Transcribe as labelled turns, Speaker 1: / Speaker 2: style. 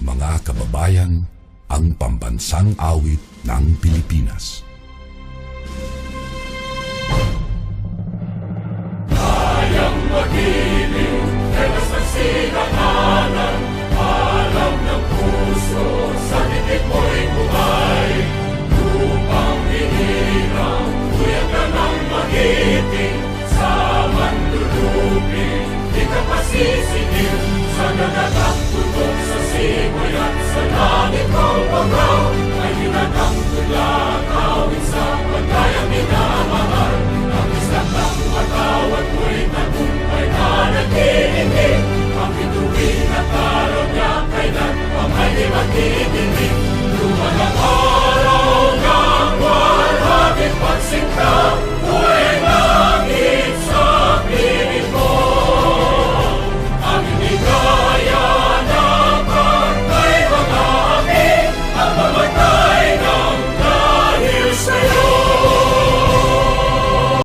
Speaker 1: mga kababayan, ang pambansang awit ng Pilipinas.
Speaker 2: Ang bituin Baby.